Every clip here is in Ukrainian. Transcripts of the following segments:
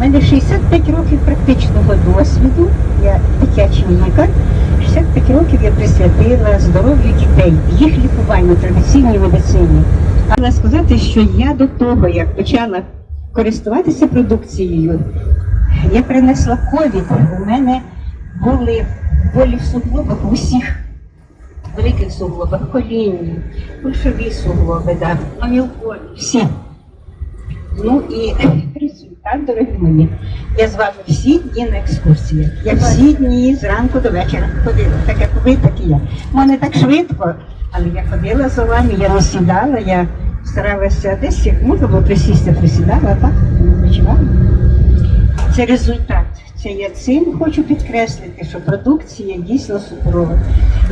У мене 65 років практичного досвіду. Я дитячий лікар. 65 років я присвятила здоров'ю дітей, їх лікуванню традиційній медицині. Але сказати, що я до того, як почала користуватися продукцією, я принесла ковід. У мене були болі в суглобах усіх великих суглобах, колінні, кульшові суглоби, да, амілкові, всі. Ну і дорогі мої. Я з вами всі дні на екскурсіях. Я всі дні зранку до вечора ходила. Так як ви, так і я. Ну, не так швидко, але я ходила за вами, я не сідала, я старалася десь як можна було присісти, присідала, так не. Це результат. Це я цим хочу підкреслити, що продукція дійсно суперова.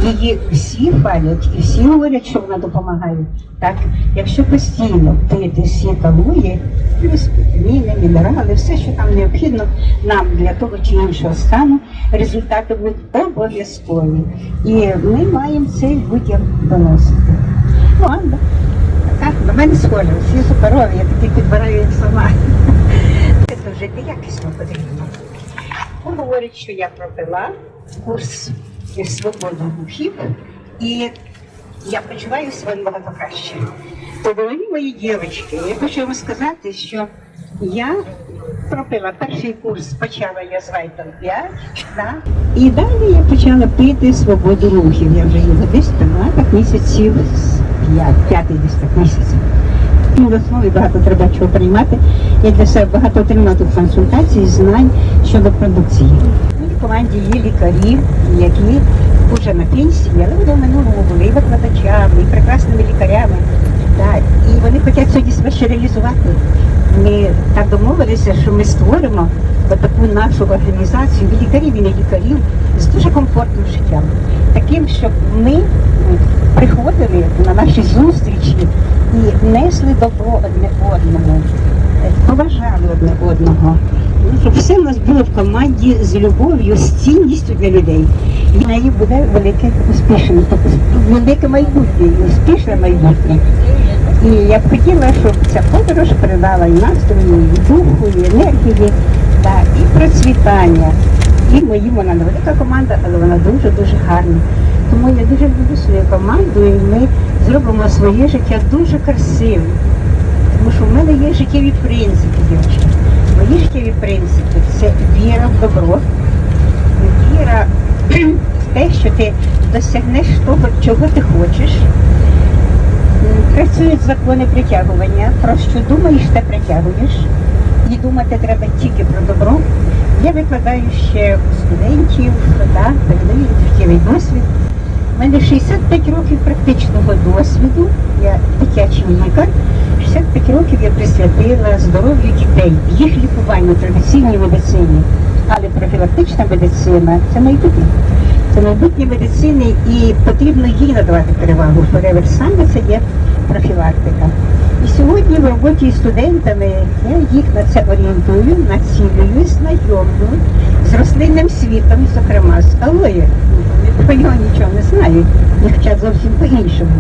Її всі хвалять і всі говорять, що вона допомагає. Так, якщо постійно пити всі калорії, плюс вітаміни, мінерали, все, що там необхідно нам для того чи іншого стану, результати будуть обов'язкові. І ми маємо це людям доносити. Ну, Анда, така, на мене схожа, всі суперові, я таки підбираю як сама. Це жити якісно потрібно. Он говорить, що я пропила курс із свободи духів, і я почуваюся набагато краще. То, дорогі мої дівчатки, я хочу вам сказати, що я пропила перший курс, почала я з Вайтал 5, да? і далі я почала пити свободу рухів. Я вже його десь пила так місяців з п'ять, п'ятий десь так місяців. Ну, в основі багато треба чого приймати. Я для себе багато отримала тут консультацій, знань щодо продукції. У моїй команді є лікарі, які вже на пенсії, але вони в минулому були і викладачами, і прекрасними лікарями. Так, і вони хочуть сьогодні себе ще реалізувати. Ми так домовилися, що ми створимо таку нашу організацію лікарів, і не лікарів з дуже комфортним життям. Таким, щоб ми приходили на наші зустрічі і несли добро одне одному, поважали одне одного. Щоб все в нас було в команді з любов'ю, з цінністю для людей. І в неї буде велике успішне, велике майбутнє, успішне майбутнє. І я б хотіла, щоб ця подорож передала і настрою, і духу, і енергії, та, і процвітання. І моїм вона не велика команда, але вона дуже-дуже гарна. Тому я дуже люблю свою команду і ми зробимо своє життя дуже красивим. Тому що в мене є життєві принципи, дівчата. Мої життєві принципи це віра в добро, віра в те, що ти досягнеш того, чого ти хочеш. Працюють закони притягування. Про що думаєш, те притягуєш. І думати треба тільки про добро. Я викладаю ще студентів, да, передаю життєвий досвід. У мене 65 років практичного досвіду. Я дитячий лікар. 65 років я присвятила здоров'ю дітей, їх лікуванню традиційній медицині. Але профілактична медицина це майбутнє. Це майбутнє медицини і потрібно їй надавати перевагу. Forever саме це є профілактика. І сьогодні в роботі з студентами я їх на це орієнтую, націлюю, знайомлю з рослинним світом, зокрема з алоє. Про нього нічого не знають, хочуть зовсім по-іншому.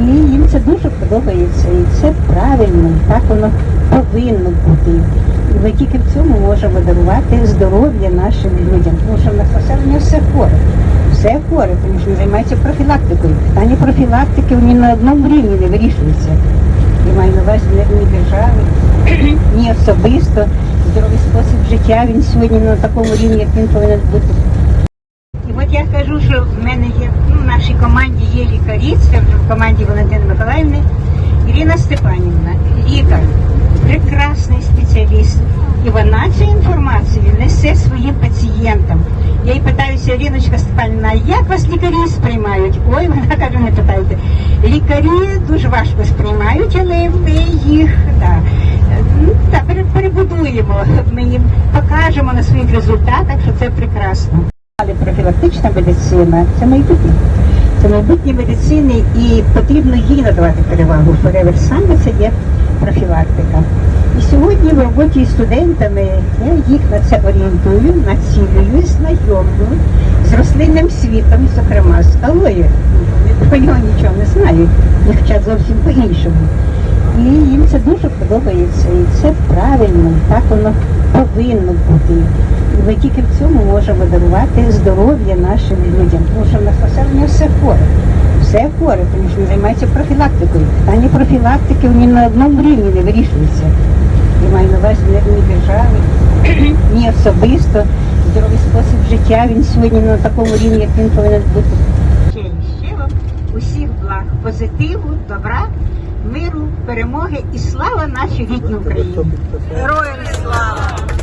І їм це дуже подобається, і це правильно, так воно повинно бути. І ми тільки в цьому можемо дарувати здоров'я нашим людям, тому що в нас населення все хворе. Все хворе, тому що займається профілактикою. Питання профілактики ні на одному рівні не вирішується. Я маю на увазі ні держави, ні особисто. Здоровий спосіб життя він сьогодні на такому рівні, як він повинен бути. І от я кажу, що в мене є, ну, в команді є лікарі, це вже в команді Валентини Миколаївни, Ірина Степанівна, лікар, прекрасний спеціаліст. І вона цю інформацію несе своїм пацієнтам. Я їй питаюся, Іриночка Степанівна, як вас лікарі сприймають? Ой, вона каже, не питайте. Лікарі дуже важко сприймають, але ми їх да, ну, да, пере- перебудуємо. Ми їм покажемо на своїх результатах, що це прекрасно. Але профілактична медицина це майбутнє. Це майбутнє медицини і потрібно їй надавати перевагу. Forever саме це є профілактика. І сьогодні в роботі з студентами я їх на це орієнтую, націлюю, знайомлю з рослинним світом, зокрема з алоє. Про нього нічого не знають, вони зовсім по-іншому. І їм це дуже подобається, і це правильно, так воно повинно бути. Ми тільки в цьому можемо дарувати здоров'я нашим людям, тому що в нас населення все хворе. Все хворе, тому що не займається профілактикою. Питання профілактики ні на одному рівні не вирішується. Я маю на увазі не ні держави, ні особисто. Здоровий спосіб життя він сьогодні на такому рівні, як він повинен бути. Вам усіх благ, позитиву, добра, миру, перемоги і слава нашій рідній Україні. Героям слава!